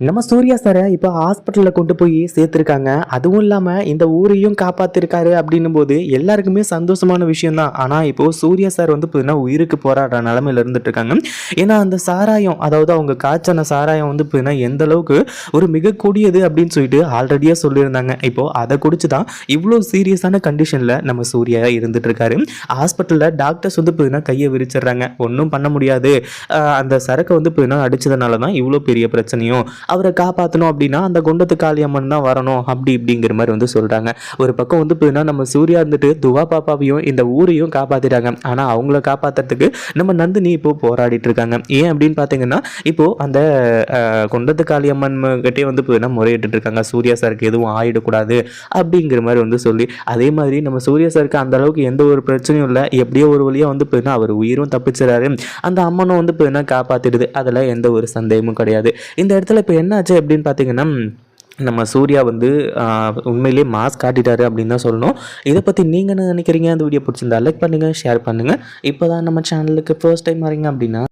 நம்ம சூர்யா சாரை இப்போ ஹாஸ்பிட்டலில் கொண்டு போய் சேர்த்துருக்காங்க. அதுவும் இல்லாமல் இந்த ஊரையும் காப்பாற்றிருக்காரு அப்படின்னும் போது எல்லாருக்குமே சந்தோஷமான விஷயம் தான் ஆனால் இப்போது சூர்யா சார் வந்து பார்த்தீங்கன்னா உயிருக்கு போராடுற நிலமையில இருந்துட்டு இருக்காங்க ஏன்னா அந்த சாராயம் அதாவது அவங்க காய்ச்சன சாராயம் வந்து பார்த்தீங்கன்னா எந்த அளவுக்கு ஒரு மிக கொடியது அப்படின்னு சொல்லிட்டு ஆல்ரெடியாக சொல்லியிருந்தாங்க. இப்போது அதை குடிச்சு தான் இவ்வளோ சீரியஸான கண்டிஷனில் நம்ம சூர்யா இருந்துட்டு இருக்காரு ஹாஸ்பிட்டலில் டாக்டர்ஸ் வந்து பார்த்தீங்கன்னா கையை விரிச்சிடுறாங்க. ஒன்றும் பண்ண முடியாது. அந்த சரக்கை வந்து பார்த்தீங்கன்னா அடித்ததுனால தான் இவ்வளோ பெரிய பிரச்சனையும் அவரை காப்பாற்றணும் அப்படின்னா அந்த குண்டத்து காளியம்மன் தான் வரணும் அப்படி இப்படிங்கிற மாதிரி வந்து சொல்கிறாங்க ஒரு பக்கம் வந்து பார்த்தீங்கன்னா நம்ம சூர்யா இருந்துட்டு துவா பாப்பாவையும் இந்த ஊரையும் காப்பாற்றிட்டாங்க ஆனால் அவங்கள காப்பாற்றுறதுக்கு நம்ம நந்தினி இப்போ போராடிட்டு இருக்காங்க. ஏன் அப்படின்னு பார்த்தீங்கன்னா இப்போ அந்த குண்டத்து காளியம்மன் கிட்டே வந்து பார்த்தீங்கன்னா முறையிட்டு இருக்காங்க. சூர்யா சாருக்கு எதுவும் ஆயிடக்கூடாது அப்படிங்கிற மாதிரி வந்து சொல்லி அதே மாதிரி நம்ம சூர்யா சாருக்கு அந்த அளவுக்கு எந்த ஒரு பிரச்சனையும் இல்லை. எப்படியோ ஒரு வழியாக வந்து பார்த்தீங்கன்னா அவர் உயிரும் தப்பிச்சிடறாரு அந்த அம்மனும் வந்து பார்த்தீங்கன்னா காப்பாற்றிடுது அதில் எந்த ஒரு சந்தேகமும் கிடையாது. இந்த இடத்துல இப்போ என்னாச்சு அப்படின்னு பார்த்தீங்கன்னா நம்ம சூர்யா வந்து உண்மையிலேயே மாஸ்க் காட்டிட்டாரு அப்படின்னு தான் சொல்லணும். இதை பற்றி நீங்கள் என்ன நினைக்கிறீங்க? அந்த வீடியோ பிடிச்சிருந்தா லைக் பண்ணுங்கள் ஷேர் பண்ணுங்கள் இப்போ தான் நம்ம சேனலுக்கு ஃபர்ஸ்ட் டைம் வரீங்க அப்படின்னா